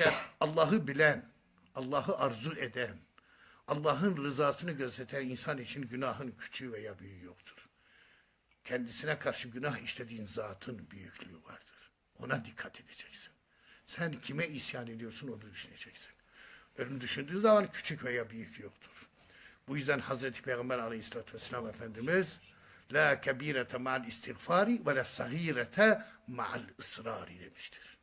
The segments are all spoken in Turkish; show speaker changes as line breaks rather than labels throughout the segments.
gerçekten Allah'ı bilen, Allah'ı arzu eden, Allah'ın rızasını gözeten insan için günahın küçüğü veya büyüğü yoktur. Kendisine karşı günah işlediğin zatın büyüklüğü vardır. Ona dikkat edeceksin. Sen kime isyan ediyorsun onu düşüneceksin. Öyle düşündüğü zaman küçük veya büyük yoktur. Bu yüzden Hazreti Peygamber aleyhissalatü vesselam Efendimiz La kebirete ma'al istiğfari ve la sagirete ma'al ısrari demiştir.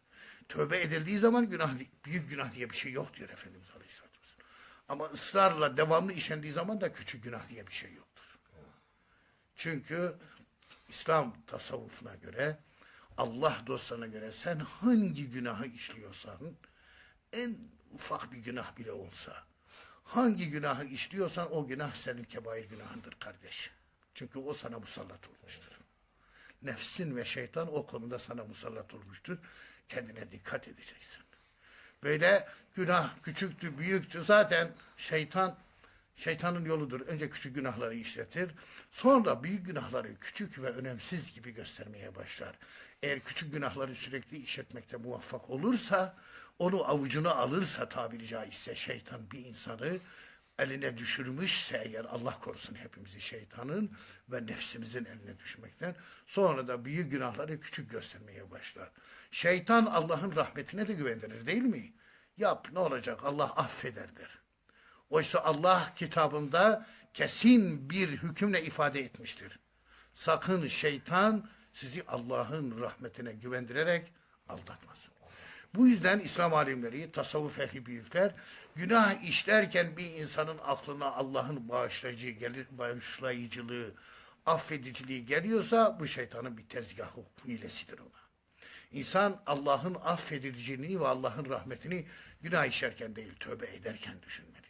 Tövbe edildiği zaman günah, büyük günah diye bir şey yok diyor Efendimiz aleyhissalatü vesselam. Ama ısrarla devamlı işlendiği zaman da küçük günah diye bir şey yoktur. Çünkü İslam tasavvufuna göre Allah dostlarına göre sen hangi günahı işliyorsan en ufak bir günah bile olsa hangi günahı işliyorsan o günah senin kebair günahındır kardeş. Çünkü o sana musallat olmuştur. Nefsin ve şeytan o konuda sana musallat olmuştur. Kendine dikkat edeceksin. Böyle günah küçüktü, büyüktü. Zaten şeytan şeytanın yoludur. Önce küçük günahları işletir. Sonra büyük günahları küçük ve önemsiz gibi göstermeye başlar. Eğer küçük günahları sürekli işletmekte muvaffak olursa, onu avucuna alırsa tabiri caizse şeytan bir insanı eline düşürmüşse eğer Allah korusun hepimizi şeytanın ve nefsimizin eline düşmekten sonra da büyük günahları küçük göstermeye başlar. Şeytan Allah'ın rahmetine de güvendirir değil mi? Yap ne olacak Allah affeder der. Oysa Allah kitabında kesin bir hükümle ifade etmiştir. Sakın şeytan sizi Allah'ın rahmetine güvendirerek aldatmasın. Bu yüzden İslam alimleri, tasavvuf ehli büyükler günah işlerken bir insanın aklına Allah'ın bağışlayıcı gelir, bağışlayıcılığı, affediciliği geliyorsa bu şeytanın bir tezgahı, hilesidir ona. İnsan Allah'ın affedileceğini ve Allah'ın rahmetini günah işlerken değil, tövbe ederken düşünmelidir.